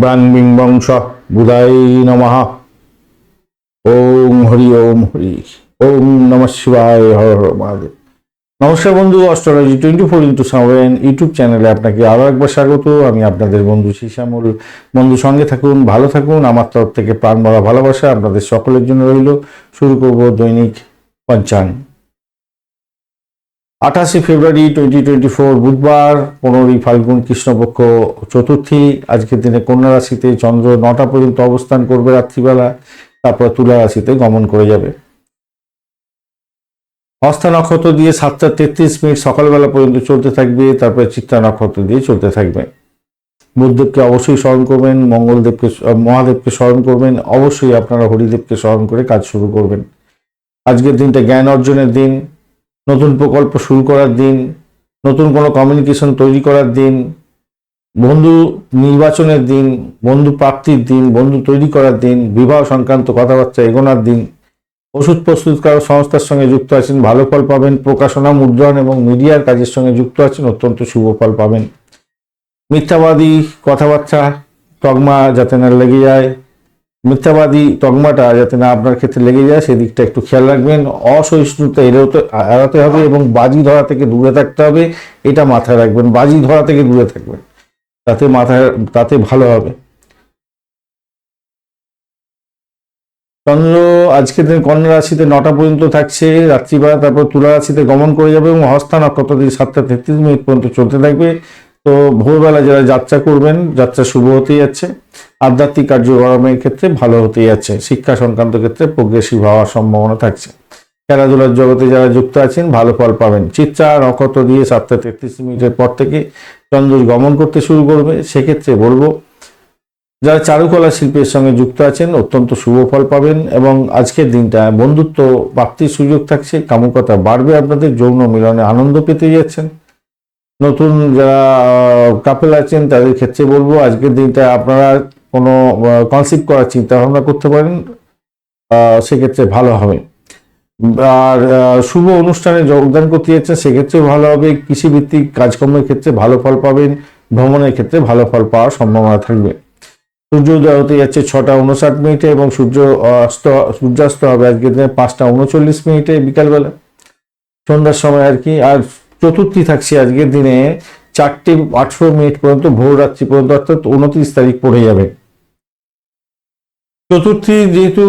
ব্রাং being বংশ বুধাই নমঃ। ওম হরি ওম হরি, ওম নম শিবায়, হর হর মহাদেব। নমস্কার বন্ধু astrology twenty four into seven YouTube চ্যানেলে আপনাকে আরও একবার স্বাগত। আমি আপনাদের বন্ধু শিশামুল বন্ধু, সঙ্গে থাকুন, ভালো থাকুন। আমার তরফ থেকে প্রাণ ভরা ভালোবাসা আপনাদের সকলের জন্য রইল। শুরু করব দৈনিক পঞ্চাঙ্গ। আঠাশে ফেব্রুয়ারি টোয়েন্টি টোয়েন্টি ফোর বুধবার, পনেরোই ফাল্গুন কৃষ্ণপক্ষ চতুর্থী। আজকের দিনে কন্যা রাশিতে চন্দ্র নটা পর্যন্ত অবস্থান করবে রাত্রিবেলা, তারপর তুলা রাশিতে গমন করে যাবে। হস্তা নক্ষত্র দিয়ে সাতটা তেত্রিশ মিনিট সকালবেলা পর্যন্ত চলতে থাকবে, তারপরে চিত্রা নক্ষত্র দিয়ে চলতে থাকবে। বুধদেবকে অবশ্যই স্মরণ করবেন, মঙ্গলদেবকে মহাদেবকে স্মরণ করবেন, অবশ্যই আপনারা হরিদেবকে স্মরণ করে কাজ শুরু করবেন। আজকের দিনটা জ্ঞান অর্জনের দিন। নতুন প্রকল্প শুরু করার দিন, নতুন কোনো কমিউনিকেশন তৈরি করার দিন, বন্ধু নির্বাচনের দিন, বন্ধু প্রাপ্তির দিন, বন্ধু তৈরি করার দিন, বিবাহ সংক্রান্ত কথাবার্তা এগোনার দিন, ওষুধ প্রস্তুতকারক সংস্থার সঙ্গে যুক্ত আছেন, ভালো ফল পাবেন, প্রকাশনা, মুদ্রণ এবং মিডিয়ার কাজের সঙ্গে যুক্ত আছেন, অত্যন্ত শুভ ফল পাবেন। মিথ্যাবাদী কথাবার্তা, তগমা যাতে না লেগে যায়। মিথ্যাবাদী তগমাটা যাতে না আপনার ক্ষেত্রে লেগে যায়, সেদিকটা একটু খেয়াল রাখবেন। অসহিষ্ণুতা এড়াতে এড়াতে হবে এবং বাজি ধরা থেকে দূরে থাকতে হবে, এটা মাথায় রাখবেন। বাজি ধরা থেকে দূরে থাকবেন, তাতে মাথায়, তাতে ভালো হবে। চন্দ্র, আজকের দিন কন্যা রাশিতে নটা পর্যন্ত থাকছে, রাত্রিবেলা তারপর তুলা রাশিতে গমন করে যাবে এবং হস্তা নক্ষত্র সাতটা তেত্রিশ মিনিট পর্যন্ত চলতে থাকবে। তো ভোরবেলা যারা যাত্রা করবেন, যাত্রা শুভ হতেই যাচ্ছে। আধ্যাত্মিক কার্যক্রমের ক্ষেত্রে ভালো হতেই যাচ্ছে। শিক্ষা সংক্রান্ত ক্ষেত্রে প্রোগ্রেসিভ হওয়ার সম্ভাবনা থাকছে। খেলাধুলার জগতে যারা যুক্ত আছেন, ভালো ফল পাবেন। চিত্রা নক্ষত্র দিয়ে সাতটা তেত্রিশ মিনিটের পর থেকে চন্দ্র গমন করতে শুরু করবে। সেক্ষেত্রে বলব, যারা চারুকলা শিল্পের সঙ্গে যুক্ত আছেন, অত্যন্ত শুভ ফল পাবেন এবং আজকের দিনটা বন্ধুত্ব, প্রাপ্তির সুযোগ থাকছে। কামুকতা বাড়বে, আপনাদের যৌন মিলনে আনন্দ পেতে যাচ্ছেন। নতুন যারা কাপেল আছেন, তাদের ক্ষেত্রে বলব, আজকের দিনটা আপনারা কোনো কনসিভ করার চিন্তা ভাবনা করতে পারেন সেক্ষেত্রে ভালো হবে। আর শুভ অনুষ্ঠানে যোগদান করতে যাচ্ছেন, সেক্ষেত্রেও ভালো হবে। কৃষিভিত্তিক কাজকর্মের ক্ষেত্রে ভালো ফল পাবেন, ভ্রমণের ক্ষেত্রে ভালো ফল পাওয়ার সম্ভাবনা থাকবে। সূর্য সূর্যোদয় হতে যাচ্ছে ছটা উনষাট মিনিটে এবং সূর্য অস্ত, সূর্যাস্ত হবে আজকের দিনে পাঁচটা উনচল্লিশ মিনিটে বিকালবেলা। সন্ধ্যার সময় আর কি, আর চতুর্থী থাকছে আজকের দিনে, চারটে আঠেরো মিনিট পর্যন্ত, ভোর রাত্রি পর্যন্ত, অর্থাৎ উনত্রিশ তারিখ পড়ে যাবে। চতুর্থী যেহেতু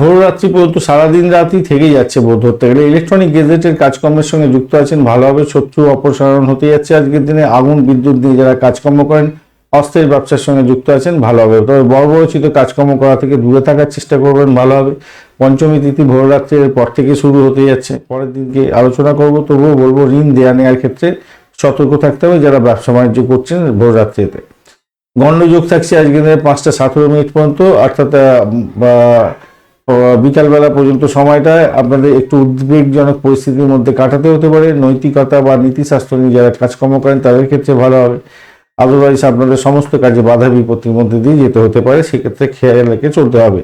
ভোর রাত্রি পর্যন্ত সারাদিন রাতই থেকে যাচ্ছে বোধ ধরতে গেলে। ইলেকট্রনিক গেজেটের কাজকর্মের সঙ্গে যুক্ত আছেন, ভালোভাবে শত্রু অপসারণ হতে যাচ্ছে আজকের দিনে। আগুন, বিদ্যুৎ দিয়ে যারা কাজকর্ম করেন অস্থায়ী ব্যবসার সঙ্গে যুক্ত আছেন ভালো হবে তবে বড় বড়চিত কাজকর্ম করা থেকে দূরে থাকার চেষ্টা করবেন ভালো হবে পঞ্চমী তিথি ভোর রাত্রের পর থেকে শুরু হতে যাচ্ছে। পরের দিনকে আলোচনা করব, তবুও বলব, ঋণ দেয়া নেওয়ার ক্ষেত্রে সতর্ক থাকতে হবে যারা ব্যবসা বাণিজ্য করছেন ভোর রাত্রিতে। গণ্ডযোগ থাকছে আজকে পাঁচটা সতেরো মিনিট পর্যন্ত, অর্থাৎ বিকালবেলা পর্যন্ত সময়টায় আপনাদের একটু উদ্বেগজনক পরিস্থিতির মধ্যে কাটাতে হতে পারে। নৈতিকতা বা নীতিশাস্ত্র নিয়ে যারা কাজকর্ম করেন তাদের ক্ষেত্রে ভালো হবে। আদারওয়াইজ আপনাদের সমস্ত কাজে বাধা বিপত্তির মধ্যে দিয়ে যেতে হতে পারে, সেক্ষেত্রে খেয়াল রেখে চলতে হবে।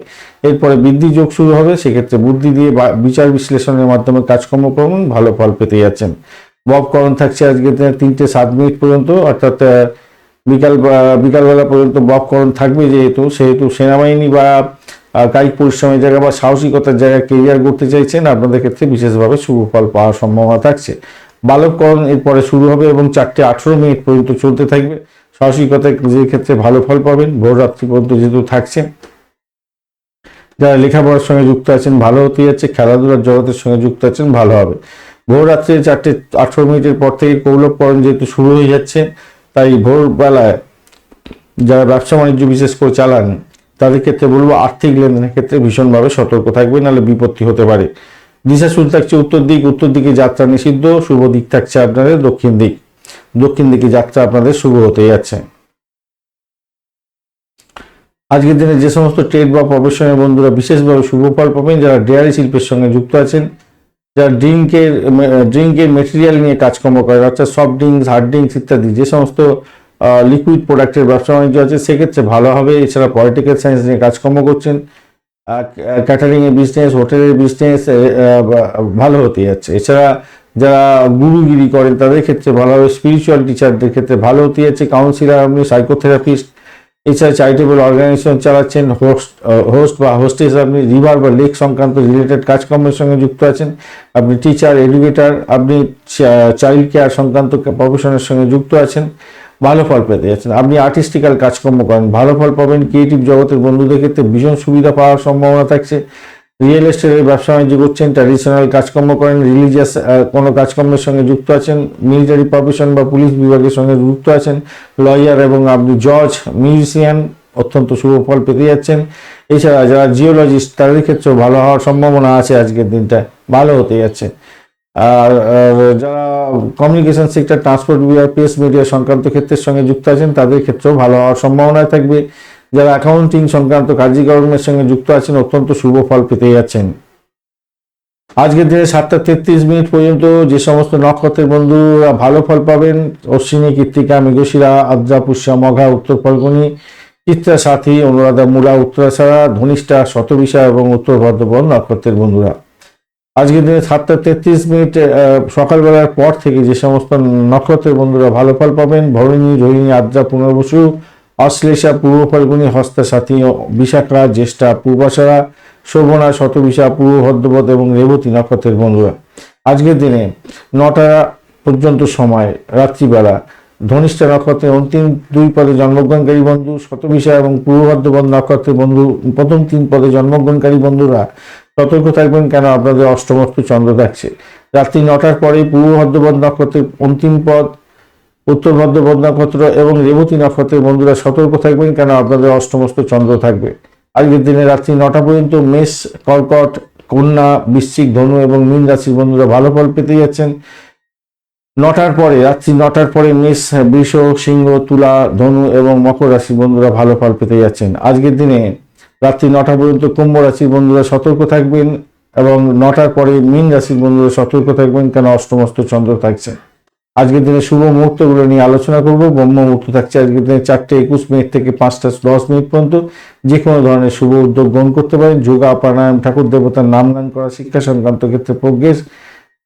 এরপরে বৃদ্ধি যোগ শুরু হবে, সেক্ষেত্রে বুদ্ধি দিয়ে বিচার বিশ্লেষণের মাধ্যমে কাজকর্ম করুন, ভালো ফল পেতে যাচ্ছেন। ববকরণ থাকছে আজকে তিনটে সাত মিনিট পর্যন্ত, অর্থাৎ বিকাল বিকালবেলা পর্যন্ত ববকরণ থাকবে যেহেতু, সেহেতু সেনাবাহিনী বা কায়িক পরিশ্রমের জায়গা বা সাহসিকতার জায়গায় কেরিয়ার করতে চাইছেন, আপনাদের ক্ষেত্রে বিশেষভাবে শুভ ফল পাওয়ার সম্ভাবনা থাকছে। বালককরণ এরপরে শুরু হবে এবং চারটে আঠেরো মিনিট পর্যন্ত চলতে থাকবে। সাহসিকতার যে ক্ষেত্রে ভালো ফল পাবেন, ভোর রাত্রি পর্যন্ত যেহেতু থাকছে যারা লেখাপড়ার সঙ্গে যুক্ত আছেন, ভালো হতে যাচ্ছে, খেলাধুলার জগতের সঙ্গে যুক্ত আছেন, ভালো হবে। ভোর রাত্রে চারটে আঠেরো মিনিটের পর থেকে কৌলভকরণ যেহেতু শুরু হয়ে যাচ্ছে, তাই ভোরবেলায় যারা ব্যবসা বাণিজ্য বিশেষ করে চালান, তাদের ক্ষেত্রে বলব আর্থিক লেনদেনের ক্ষেত্রে ভীষণভাবে সতর্ক থাকবে নাহলে বিপত্তি হতে পারে। দিশা শুরু থাকছে উত্তর দিক, উত্তর দিকে যাত্রা নিষিদ্ধ, শুভ দিক থাকছে আপনাদের দক্ষিণ দিক। দক্ষিণ দিকে যাত্রা আপনাদের শুভ হতে যাচ্ছে। আজকের দিনে যে সমস্ত ট্রেড বা প্রফেশনের বন্ধুরা বিশেষভাবে শুভ ফল পাবেন, যারা ডেয়ারি শিল্পের সঙ্গে যুক্ত আছেন, যারা ড্রিঙ্কের ড্রিঙ্কের মেটেরিয়াল নিয়ে কাজকর্ম করেন, অর্থাৎ সফট ড্রিঙ্কস হার্ড ড্রিঙ্কস ইত্যাদি, যে সমস্ত লিকুইড প্রোডাক্টের ব্যবসা বাণিজ্য আছে, সেক্ষেত্রে ভালো হবে। এছাড়া পলিটিক্যাল সায়েন্স নিয়ে কাজকর্ম করছেন ক্যাটারিং এর বিজনেস হোটেলের বিজনেস ভালো হতে যাচ্ছে। এছাড়া যারা গুরুগিরি করেন, তাদের ক্ষেত্রে ভালো হবে। স্পিরিচুয়াল টিচারদের ক্ষেত্রে ভালো হতে যাচ্ছে। কাউন্সিলার আপনি সাইকোথেরাপিস্ট এছাড়া চ্যারিটেবল অর্গানাইজেশন চালাচ্ছেন হোস্ট হোস্ট বা হোস্টেস আপনি রিভার বা লেক সংক্রান্ত রিলেটেড কাজকর্মের সঙ্গে যুক্ত আছেন। আপনি টিচার এডুকেটর আপনি চাইল্ড কেয়ার সংক্রান্ত প্রফেশনের সঙ্গে যুক্ত আছেন। ভালো ফল পেতে যাচ্ছেন। আপনি আর্টিস্টিক্যাল কাজকর্ম করেন, ভালো ফল পাবেন ক্রিয়েটিভ জগতের বন্ধুদের ক্ষেত্রে ভীষণ সুবিধা পাওয়ার সম্ভাবনা থাকছে। রিয়েল এস্টেটের ব্যবসা বাণিজ্য করছেন ট্র্যাডিশনাল কাজকর্ম করেন রিলিজিয়াস কোনো কাজকর্মের সঙ্গে যুক্ত আছেন মিলিটারি প্রফেশন বা পুলিশ বিভাগের সঙ্গে যুক্ত আছেন লয়ার এবং আপনি জজ মিউজিশিয়ান অত্যন্ত শুভ ফল পেতে যাচ্ছেন। এছাড়া যারা জিওলজিস্ট তাদের ক্ষেত্রেও ভালো হওয়ার সম্ভাবনা আছে আজকের দিনটা, ভালো হতে যাচ্ছে। আর যারা কমিউনিকেশন সেক্টর ট্রান্সপোর্ট বিভাগ প্রেস মিডিয়া সংক্রান্ত ক্ষেত্রের সঙ্গে যুক্ত আছেন, তাদের ক্ষেত্রেও ভালো হওয়ার সম্ভাবনা থাকবে। যারা অ্যাকাউন্টিং সংক্রান্ত কার্যক্রমের সঙ্গে যুক্ত আছেন, অত্যন্ত শুভ ফল পেতে যাচ্ছেন। আজকের দিনে সাতটা তেত্রিশ মিনিট পর্যন্ত যে সমস্ত নক্ষত্রের বন্ধুরা ভালো ফল পাবেন, অশ্বিনী, কৃত্তিকা, মৃগশিরা আদ্রা পুষ্যা মঘা, উত্তর ফল্গুনি, চিত্রা, সাথী, অনুরাধা মূলা উত্তরাছাড়া, ধনিষ্ঠা শতবিশা এবং উত্তর ভদ্রপদ নক্ষত্রের বন্ধুরা। আজকের দিনে সাতটা তেত্রিশ মিনিট সকালবেলার পর থেকে যে সমস্ত নক্ষত্রের বন্ধুরা ভালো ফল পাবেন, ভরণী, রোহিণী, আদ্রা, পুনর্বসু, অশ্লেষা, পূর্ব ফাল্গুনী হস্তা সাথী বিশাখা, জ্যেষ্ঠা, পূর্বাশারা, শোভনা, শতবিশা, পূর্ব ভদ্রপদ এবং রেবতী নক্ষত্রের বন্ধুরা। আজকের দিনে নটা পর্যন্ত সময়, রাত্রিবেলা ধনিষ্ঠা নক্ষত্রের অন্তিম দুই পদে জন্মগ্রহণকারী বন্ধু শতবিশা এবং পূর্ব ভদ্রপদ নক্ষত্রের বন্ধু, প্রথম তিন পদে জন্মগ্রহণকারী বন্ধুরা সতর্ক থাকবেন কেন আপনাদের অষ্টমস্ত চন্দ্র থাকছে। রাত্রি নটার পরে পূর্ব ভদ্রপদ নক্ষত্রের অন্তিম পদ উত্তর ভদ্রপদ নক্ষত্র এবং রেবতী নক্ষত্রের বন্ধুরা সতর্ক থাকবেন কেন আপনাদের অষ্টমস্ত চন্দ্র থাকবে। আজকের দিনে রাত্রি নটা পর্যন্ত মেষ, কর্কট, কন্যা, বৃশ্চিক, ধনু এবং মীন রাশির বন্ধুরা ভালো ফল পেতে যাচ্ছেন। নটার পরে, রাত্রি নটার পরে মেষ বৃষ, সিংহ, তুলা, ধনু এবং মকর রাশির বন্ধুরা ভালো ফল পেতে যাচ্ছেন। আজকের দিনে রাত্রি নটা পর্যন্ত কুম্ভ রাশির বন্ধুরা সতর্ক থাকবেন এবং নটার পরে মীন রাশির বন্ধুরা সতর্ক থাকবেন কেন অষ্টমস্ত চন্দ্র থাকছে আজকের দিনে শুভ মুহূর্তগুলো নিয়ে আলোচনা করব। ব্রহ্ম মুহূর্ত থাকছে আজকের দিনে চারটে একুশ মিনিট থেকে পাঁচটা দশ মিনিট পর্যন্ত। যে কোনো ধরনের শুভ উদ্যোগ গ্রহণ করতে পারেন। যোগা, প্রাণায়াম, ঠাকুর দেবতার নাম গান করা, শিক্ষা সংক্রান্ত ক্ষেত্রে প্রজ্ঞেস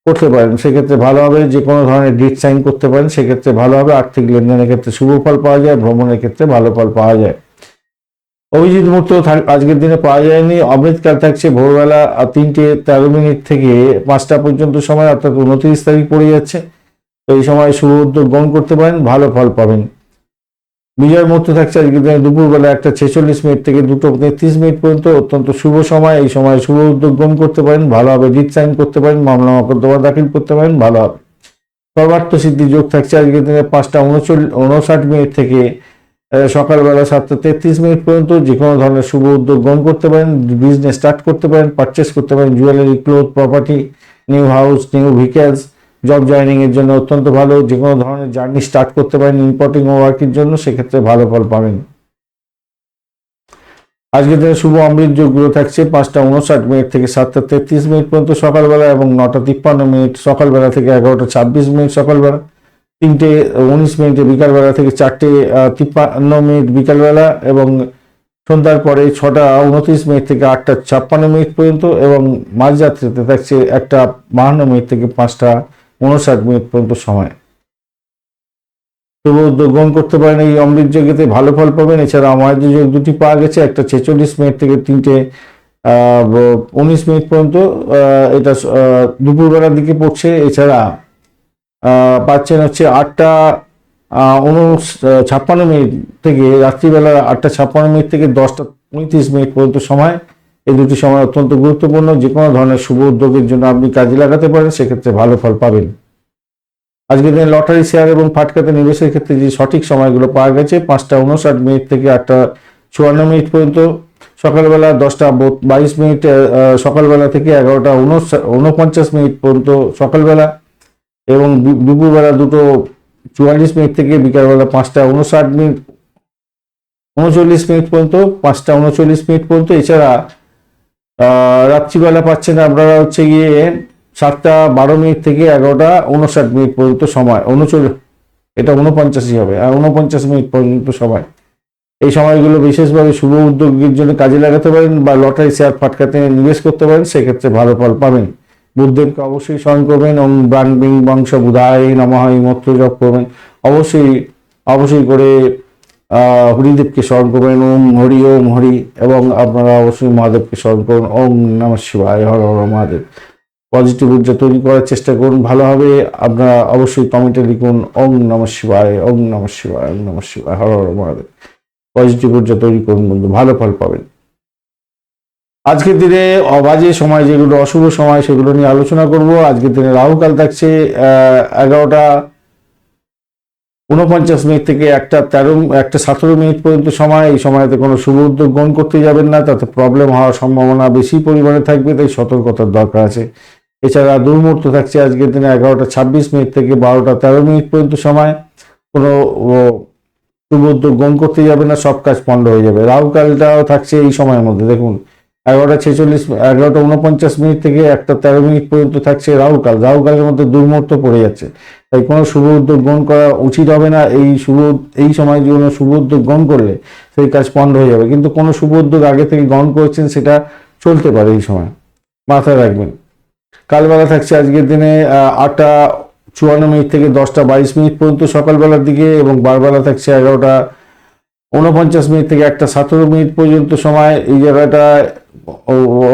করতে পারেন। সেক্ষেত্রে ভালো হবে যে কোনো ধরনের ডিট সাইন করতে পারেন। সেক্ষেত্রে ভালো হবে। আর্থিক লেনদেনের ক্ষেত্রে শুভ ফল পাওয়া যায়, ভ্রমণের ক্ষেত্রে ভালো ফল পাওয়া যায়। অভিজিৎ মুহূর্ত আজকের দিনে পাওয়া যায়নি। অমৃতকাল থাকছে ভোরবেলা তিনটে তেরো মিনিট থেকে পাঁচটা পর্যন্ত সময়, অর্থাৎ উনত্রিশ তারিখ পড়ে যাচ্ছে। এই সময় শুভ উদ্যোগ গ্রহণ করতে পারেন, ভালো ফল পাবেন। বিজয় মুহূর্ত থাকছে আজকে দুপুরবেলা একটা ছেচল্লিশ মিনিট থেকে দুটো তেত্রিশ মিনিট পর্যন্ত অত্যন্ত শুভ সময়। এই সময় শুভ উদ্যোগ গ্রহণ করতে পারেন, ভালো হবে রিট সাইন করতে পারেন, মামলা মকদ্দমা দাখিল করতে পারেন, ভালো হবে। সর্বার্থ সিদ্ধি যোগ থাকছে আজকের দিনে পাঁচটা উনচল্লিশ, উনষাট মিনিট থেকে সকালবেলা সাতটা তেত্রিশ মিনিট পর্যন্ত যে কোনো ধরনের শুভ উদ্যোগ গ্রহণ করতে পারেন বিজনেস স্টার্ট করতে পারেন পারচেস করতে পারেন jewellery cloth property new house new vehicles job joining এর জন্য অত্যন্ত ভালো, যে কোনো ধরনের জার্নি স্টার্ট করতে পারেন ইম্পোর্টিং ওয়ার্কের জন্য, সেক্ষেত্রে ভালো ফল পাবেন। আজকের দিনে শুভ অমৃত যোগগুলো থাকছে পাঁচটা উনষাট মিনিট থেকে সাতটা তেত্রিশ মিনিট পর্যন্ত সকালবেলা এবং নটা তিপ্পান্ন মিনিট সকালবেলা থেকে এগারোটা ছাব্বিশ মিনিট সকালবেলা, তিনটে উনিশ মিনিটে বিকালবেলা থেকে চারটে তিপ্পান্ন মিনিট বিকালবেলা এবং সন্ধ্যার পরে ছটা উনত্রিশ মিনিট থেকে আটটা ছাপ্পান্ন মিনিট পর্যন্ত এবং মাঝরাত্রিতে থাকছে একটা বাহান্ন মিনিট থেকে পাঁচটা উনষাট মিনিট পর্যন্ত সময়। শুভ গ্রহণ করতে পারেন এই অমৃত যোগেতে ভালো ফল পাবেন। এছাড়া আমার যে যোগ দুটি পাওয়া গেছে, একটা ছেচল্লিশ মিনিট থেকে তিনটে উনিশ মিনিট পর্যন্ত এটা দুপুরবেলার দিকে পড়ছে। এছাড়া পাচ্ছেন হচ্ছে আটটা ছাপ্পান্ন মিনিট থেকে রাত্রিবেলা আটটা ছাপ্পান্ন মিনিট থেকে দশটা পঁয়ত্রিশ মিনিট পর্যন্ত সময়। এই দুটি সময় অত্যন্ত গুরুত্বপূর্ণ। যে কোনো ধরনের শুভ উদ্যোগের জন্য আপনি কাজে লাগাতে পারেন, সেক্ষেত্রে ভালো ফল পাবেন। আজকের দিনে লটারি, শেয়ার এবং ফাটকাতে নিবেশের ক্ষেত্রে যে সঠিক সময়গুলো পাওয়া গেছে, পাঁচটা উনষাট মিনিট থেকে আটটা চুয়ান্ন মিনিট পর্যন্ত। সকালবেলা দশটা বাইশ মিনিট সকালবেলা থেকে এগারোটা উনপঞ্চাশ মিনিট পর্যন্ত সকালবেলা এবং দুপুরবেলা দুটো চুয়াল্লিশ মিনিট থেকে বিকালবেলা পাঁচটা উনষাট মিনিট, উনচল্লিশ মিনিট পর্যন্ত, পাঁচটা উনচল্লিশ মিনিট পর্যন্ত। এছাড়া রাত্রিবেলা পাচ্ছেন আপনারা হচ্ছে গিয়ে সাতটা বারো মিনিট থেকে এগারোটা উনষাট মিনিট পর্যন্ত সময়, উনচল্লিশ, এটা উনপঞ্চাশই হবে, আর উনপঞ্চাশ মিনিট পর্যন্ত সময়। এই সময়গুলো বিশেষভাবে শুভ উদ্যোগের জন্য কাজে লাগাতে পারেন বা লটারি, শেয়ার ফাটকাতে নিবেশ করতে পারেন, সেক্ষেত্রে ভালো ফল পাবেন। বুদ্ধদেবকে অবশ্যই স্মরণ করবেন ওম ব্রাং বিং বংশ, বুধায় নমঃ, এই মন্ত্র জপ করবেন। অবশ্যই অবশ্যই করে হরিদেবকে স্মরণ করবেন, ওম হরি ওম হরি, এবং আপনারা অবশ্যই মহাদেবকে স্মরণ করুন, ওম নম শিবায়, হর হর মহাদেব। পজিটিভ ঊর্জা তৈরি করার চেষ্টা করুন ভালোভাবে আপনারা অবশ্যই কমেন্টে লিখুন, ওম নম শিবায়, ওম নম শিবায়, ওম নম শিবায়, হর হর মহাদেব। পজিটিভ ঊর্জা তৈরি করুন বন্ধু, ভালো ফল পাবেন। আজকের দিনে অবাজে সময় যেগুলো, অশুভ সময়, সেগুলো নিয়ে আলোচনা করব। আজকের দিনে রাহুকাল থাকছে এগারোটা উনপঞ্চাশ মিনিট থেকে একটা তেরো, একটা সতেরো মিনিট পর্যন্ত সময়, এই সময়তে কোনো শুভ উদ্যোগ গ্রহণ করতে যাবেন না, তাতে প্রবলেম হওয়ার সম্ভাবনা বেশি পরিমাণে থাকবে, তাই সতর্কতার দরকার আছে। এছাড়া দুর্মুহূর্ত থাকছে আজকের দিনে এগারোটা ছাব্বিশ মিনিট থেকে বারোটা তেরো মিনিট পর্যন্ত সময়। কোনো শুভ উদ্যোগ গ্রহণ করতে যাবে না, সব কাজ পণ্ড হয়ে যাবে। রাহুকালটাও থাকছে এই সময়ের মধ্যে, দেখুন। এগারোটা ছেচল্লিশ, এগারোটা উনপঞ্চাশ মিনিট থেকে একটা তেরো মিনিট পর্যন্ত থাকছে রাহুকাল রাহুকালের মধ্যে দুর্মুহূর্ত পড়ে যাচ্ছে। তাই কোনো শুভ উদ্যোগ গ্রহণ করা উচিত হবে না। এই শুভ, এই সময় কোনো শুভ উদ্যোগ গ্রহণ করলে সেই কাজ পণ্ড হয়ে যাবে। কিন্তু কোনো শুভ উদ্যোগ আগে থেকে গ্রহণ করছেন সেটা চলতে পারে এই সময়। মাথায় রাখবেন। কালবেলা থাকছে আজকের দিনে আটটা চুয়ান্ন মিনিট থেকে দশটা বাইশ মিনিট পর্যন্ত সকালবেলার দিকে এবং বারবেলা থাকছে এগারোটা উনপঞ্চাশ মিনিট থেকে একটা সতেরো মিনিট পর্যন্ত সময়। এই জায়গাটা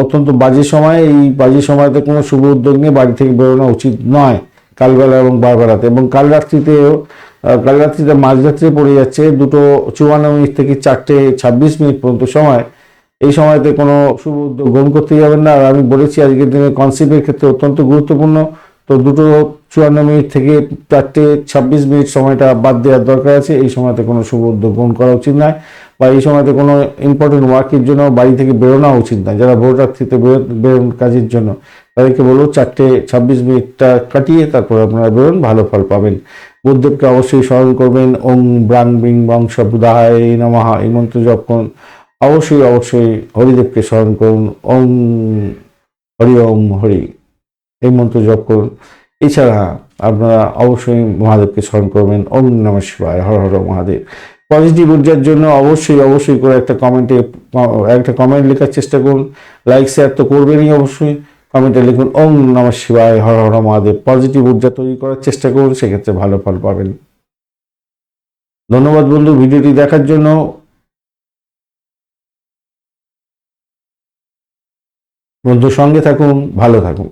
অত্যন্ত বাজে সময়। এই বাজে সময়তে কোনো শুভ উদ্যোগ নিয়ে বাড়ি থেকে বেরোনো উচিত নয়। কালবেলা এবং বারবেলাতে এবং কাল রাত্রিতেও কাল রাত্রিতে মাঝরাত্রে পড়ে যাচ্ছে দুটো চুয়ান্ন মিনিট থেকে চারটে ছাব্বিশ মিনিট পর্যন্ত সময়। এই সময়তে কোনো শুভ উদ্যোগ গ্রহণ করতে যাবেন না। আর আমি বলেছি আজকের দিনে কনসেপ্টের ক্ষেত্রে অত্যন্ত গুরুত্বপূর্ণ। তো দুটো চুয়ান্ন মিনিট থেকে চারটে ছাব্বিশ মিনিট সময়টা বাদ দেওয়ার দরকার আছে। এই সময়তে কোনো শুভ উদ্যোগ গ্রহণ করা উচিত নয়। বা এই সময়তে কোনো ইম্পর্টেন্ট ওয়ার্কের জন্য বাড়ি থেকে বেরোনো উচিত নয়। যারা ভোর রাত্রিতে বেরো- বেরোন কাজের জন্য। তাদেরকে বলব চারটে ছাব্বিশ মিনিটটা কাটিয়ে তারপর আপনারা বেরোন ভালো ফল পাবেন। বুদ্ধদেবকে অবশ্যই স্মরণ করবেন। ওং ব্রাং বিং বংশ বুধায় নমাহা এই মন্ত্র জপ করুন। অবশ্যই অবশ্যই হরিদেবকে স্মরণ করুন। ওং হরি ওম হরি। এই মন্ত্র জপ করুন। এছাড়া আপনারা অবশ্যই মহাদেবকে স্মরণ করবেন। ওম নম শিবায়, হর হর মহাদেব। পজিটিভ ঊর্জার জন্য অবশ্যই অবশ্যই করে একটা কমেন্টে, একটা কমেন্ট লেখার চেষ্টা করুন। লাইক, শেয়ার তো করবেনই অবশ্যই। কমেন্টে লিখুন, ওম নম শিবায়, হর হর মহাদেব। পজিটিভ ঊর্জা তৈরি করার চেষ্টা করুন, সেক্ষেত্রে ভালো ফল পাবেন। ধন্যবাদ বন্ধু, ভিডিওটি দেখার জন্য। বন্ধু সঙ্গে থাকুন, ভালো থাকুন।